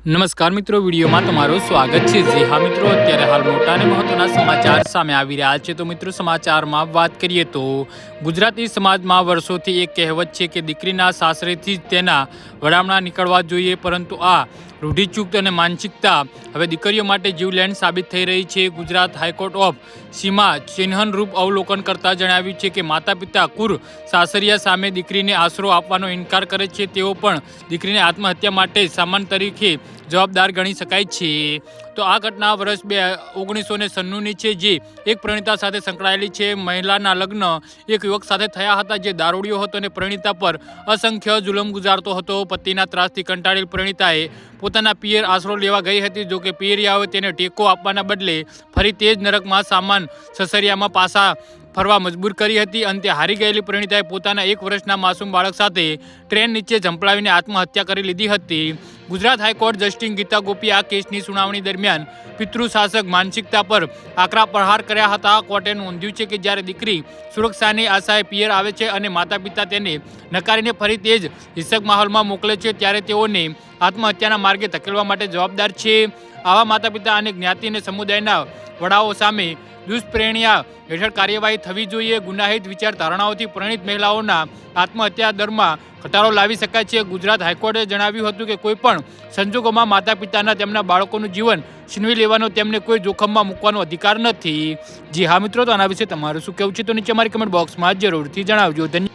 નમસ્કાર મિત્રો, વિડીયોમાં તમારું સ્વાગત છે. જી હા મિત્રો, અત્યારે હાલ મોટા અને મહત્વના સમાચાર સામે આવી રહ્યા છે. તો મિત્રો, સમાચારમાં વાત કરીએ તો ગુજરાતી સમાજમાં વર્ષોથી એક કહેવત છે કે દીકરીના સાસરેથી જ તેના વડામણા નીકળવા જોઈએ, પરંતુ આ રૂઢિચુક્ત અને માનસિકતા. હવે દીકરીઓ માટે જીવલેણ સાબિત થઈ રહી છે. ગુજરાત હાઈકોર્ટ ઓફ સીમા ચિહ્નરૂપ અવલોકન કરતા જણાવ્યું છે કે માતા પિતા કુર સાસરિયા સામે દીકરીને આશરો આપવાનો ઇનકાર કરે છે. તેઓ પણ દીકરીને આત્મહત્યા માટે સામાન તરીકે જવાબદાર ગણી શકાય છે. તો આ ઘટના વર્ષ બે ઓગણીસો ને સન્નુની છે, જે એક પ્રણીતા સાથે સંકળાયેલી છે. મહિલાના લગ્ન એક યુવક સાથે થયા હતા, જે દારૂડિયો હતો અને પ્રણીતા પર અસંખ્ય જુલમ ગુજારતો હતો. પતિના ત્રાસથી કંટાળેલ પ્રણીતાએ પોતાના પિયર આશરો લેવા ગઈ હતી. જો કે પિયરિયાઓએ તેને ટેકો આપવાના બદલે ફરી તે જ નરકમાં સામાન સસરિયામાં પાસા ફરવા મજબૂર કરી હતી. અંતે હારી ગયેલી પરિણીતાએ પોતાના એક વર્ષના માસૂમ બાળક સાથે ટ્રેન નીચે ઝંપલાવીને આત્મહત્યા કરી લીધી હતી. Gujarat high court justice Gita Gopi આ કેસની સુનાવણી દરમિયાન પિતૃ શાસક માનસિકતા પર આકરા પ્રહાર કર્યા હતા. કોર્ટે નોંધ્યું છે કે જ્યારે દીકરી સુરક્ષાની આશાએ પિયર આવે છે અને માતા પિતા તેને નકારીને ફરી તે જ હિંસક માહોલમાં મોકલે છે, ત્યારે તેઓને આત્મહત્યાના માર્ગે ધકેલવા માટે જવાબદાર છે. આવા માતા પિતા અને જ્ઞાતિ અને સમુદાયના વડાઓ સામે દુષ્પ્રેરણ્યા હેઠળ કાર્યવાહી થવી જોઈએ. ગુનાહિત વિચાર ધારણાઓથી પરિણિત મહિલાઓના આત્મહત્યા દરમાં ઘટાડો લાવી શકાય છે. ગુજરાત હાઈકોર્ટે જણાવ્યું હતું કે કોઈ પણ સંજોગોમાં માતા પિતાના તેમના બાળકોનું જીવન છીનવી લેવાનો તેમને કોઈ જોખમમાં મૂકવાનો અધિકાર નથી. જી હા મિત્રો, તો આના વિશે તમારું શું કહેવું છે? તો નીચે મારી કમેન્ટ બોક્સમાં જરૂરથી જણાવજો. ધન્યવાદ.